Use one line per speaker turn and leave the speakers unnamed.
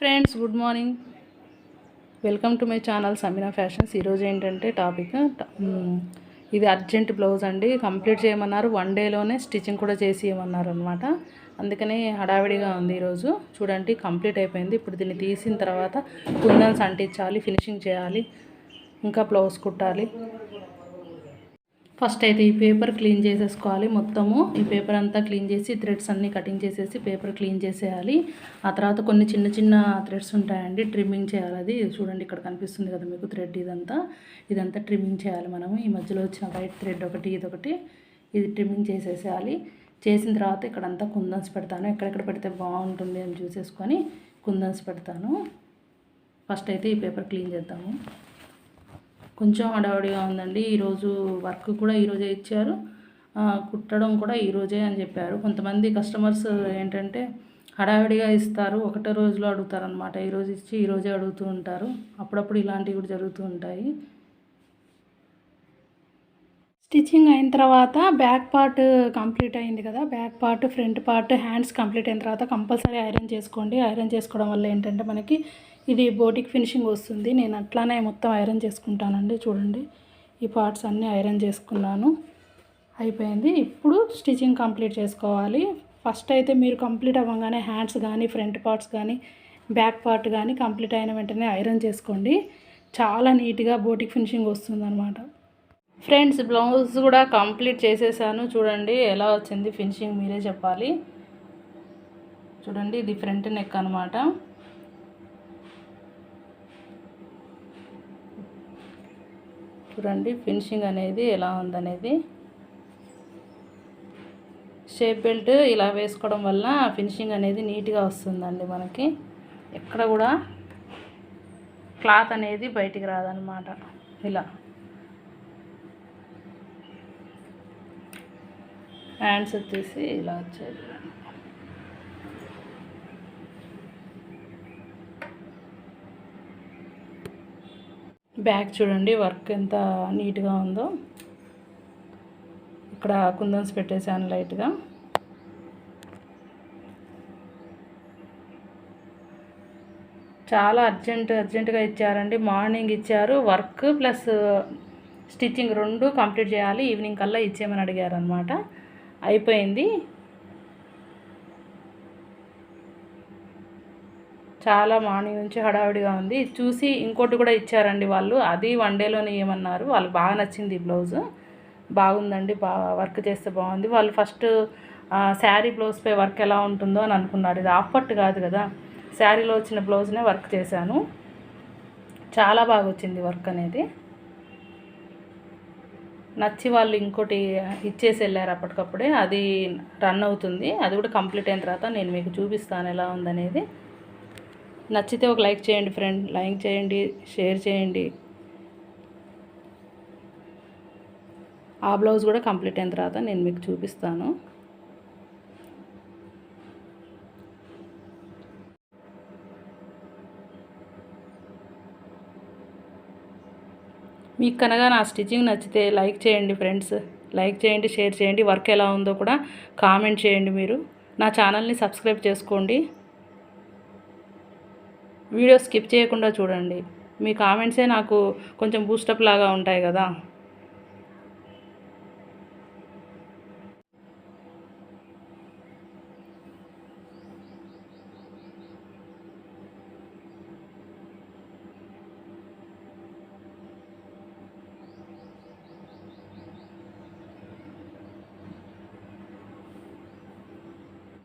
Friends good morning welcome to my channel Sameena fashions ఈరోజు ఏంటంటే topic ఇది urgent blouse అండి. కంప్లీట్ చేయమన్నారు. వన్ డేలోనే స్టిచ్చింగ్ కూడా చేసి ఇవ్వమన్నారు అనమాట అందుకనే హడావిడిగా ఉంది ఈరోజు చూడండి కంప్లీట్ అయిపోయింది. ఇప్పుడు దీన్ని తీసిన తర్వాత కుందన్స్ అంటించాలి ఫినిషింగ్ చేయాలి ఇంకా బ్లౌజ్ కుట్టాలి. ఫస్ట్ అయితే ఈ పేపర్ క్లీన్ చేసేసుకోవాలి మొత్తము. ఈ పేపర్ అంతా క్లీన్ చేసి థ్రెడ్స్ అన్నీ కటింగ్ చేసేసి పేపర్ క్లీన్ చేసేయాలి. ఆ తర్వాత కొన్ని చిన్న చిన్న థ్రెడ్స్ ఉంటాయండి ట్రిమ్మింగ్ చేయాలి అది. చూడండి ఇక్కడ కనిపిస్తుంది కదా మీకు థ్రెడ్ ఇదంతా. ఇదంతా ట్రిమ్మింగ్ చేయాలి మనము. ఈ మధ్యలో వచ్చిన వైట్ థ్రెడ్ ఒకటి ఇదొకటి. ఇది ట్రిమ్మింగ్ చేసేసేయాలి. చేసిన తర్వాత ఇక్కడంతా కుందన్స్ పెడతాను. ఎక్కడెక్కడ పెడితే బాగుంటుంది అని చూసేసుకొని కుందన్స్ పెడతాను. ఫస్ట్ అయితే ఈ పేపర్ క్లీన్ చేద్దాము. కొంచెం హడావుడిగా ఉందండి. ఈరోజు వర్క్ కూడా ఈరోజే ఇచ్చారు. కుట్టడం కూడా ఈరోజే అని చెప్పారు. కొంతమంది కస్టమర్స్ ఏంటంటే హడావిడిగా ఇస్తారు. ఒకటే రోజులో అడుగుతారు అనమాట ఈరోజు ఇచ్చి ఈరోజే అడుగుతూ ఉంటారు. అప్పుడప్పుడు ఇలాంటివి కూడా జరుగుతూ ఉంటాయి. స్టిచ్చింగ్ అయిన తర్వాత బ్యాక్ పార్ట్ కంప్లీట్ అయింది కదా. Back part front part hands complete అయిన తర్వాత కంపల్సరీ ఐరన్ చేసుకోండి. ఐరన్ చేసుకోవడం వల్ల ఏంటంటే మనకి ఇది బోటిక్ ఫినిషింగ్ వస్తుంది. నేను అట్లానే మొత్తం ఐరన్ చేసుకుంటానండి. చూడండి ఈ పార్ట్స్ అన్నీ ఐరన్ చేసుకున్నాను. అయిపోయింది. ఇప్పుడు స్టిచ్చింగ్ కంప్లీట్ చేసుకోవాలి. ఫస్ట్ అయితే మీరు కంప్లీట్ అవ్వగానే హ్యాండ్స్ కానీ ఫ్రంట్ పార్ట్స్ కానీ బ్యాక్ పార్ట్ కానీ కంప్లీట్ అయిన వెంటనే ఐరన్ చేసుకోండి. చాలా నీట్గా బోటిక్ ఫినిషింగ్ వస్తుంది ఫ్రెండ్స్ బ్లౌజ్ కూడా కంప్లీట్ చేసేసాను. చూడండి ఎలా వచ్చింది ఫినిషింగ్ మీరే చెప్పాలి. చూడండి ఇది ఫ్రంట్ నెక్ అనమాట చూడండి ఫినిషింగ్ అనేది ఎలా ఉందనేది. షేప్ బెల్ట్ ఇలా వేసుకోవడం వల్ల ఫినిషింగ్ అనేది నీట్గా వస్తుందండి మనకి. ఎక్కడ కూడా క్లాత్ అనేది బయటికి రాదనమాట ఇలా. హ్యాండ్స్ వచ్చేసి ఇలా వచ్చేది బ్యాక్ చూడండి వర్క్ ఎంత నీట్గా ఉందో. ఇక్కడ కుందన్స్ పెట్టేశాను లైట్గా చాలా అర్జెంట్ అర్జెంటుగా ఇచ్చారండి. మార్నింగ్ ఇచ్చారు. వర్క్ ప్లస్ స్టిచ్చింగ్ రెండు కంప్లీట్ చేయాలి. ఈవినింగ్ కల్లా ఇచ్చేయమని అడిగారు అనమాట అయిపోయింది. చాలా మార్నింగ్ నుంచి హడావిడిగా ఉంది. చూసి ఇంకోటి కూడా ఇచ్చారండి వాళ్ళు. అది వన్ డేలోనే ఏమన్నారు వాళ్ళకి బాగా నచ్చింది బ్లౌజు బ్లౌజ్. బాగుందండి. బాగా వర్క్ చేస్తే బాగుంది. వాళ్ళు ఫస్ట్ శారీ బ్లౌజ్పై వర్క్ ఎలా ఉంటుందో అని అనుకున్నారు. ఇది ఆఫ్ పట్టు కాదు కదా. శారీలో వచ్చిన బ్లౌజ్నే వర్క్ చేశాను. చాలా బాగా వచ్చింది వర్క్ అనేది. నచ్చి వాళ్ళు ఇంకోటి ఇచ్చేసి వెళ్ళారు అప్పటికప్పుడే అది రన్ అవుతుంది. అది కూడా కంప్లీట్ అయిన తర్వాత నేను మీకు చూపిస్తాను ఎలా ఉందనేది. నచ్చితే ఒక లైక్ చేయండి ఫ్రెండ్ లైక్ చేయండి షేర్ చేయండి. ఆ బ్లౌజ్ కూడా కంప్లీట్ అయిన తర్వాత నేను మీకు చూపిస్తాను. మీకు కనుక నా స్టిచ్చింగ్ నచ్చితే లైక్ చేయండి ఫ్రెండ్స్. లైక్ చేయండి షేర్ చేయండి. వర్క్ ఎలా ఉందో కూడా కామెంట్ చేయండి మీరు. నా ఛానల్ని సబ్స్క్రైబ్ చేసుకోండి. వీడియో స్కిప్ చేయకుండా చూడండి. మీ కామెంట్సే నాకు కొంచెం బూస్టప్ లాగా ఉంటాయి కదా.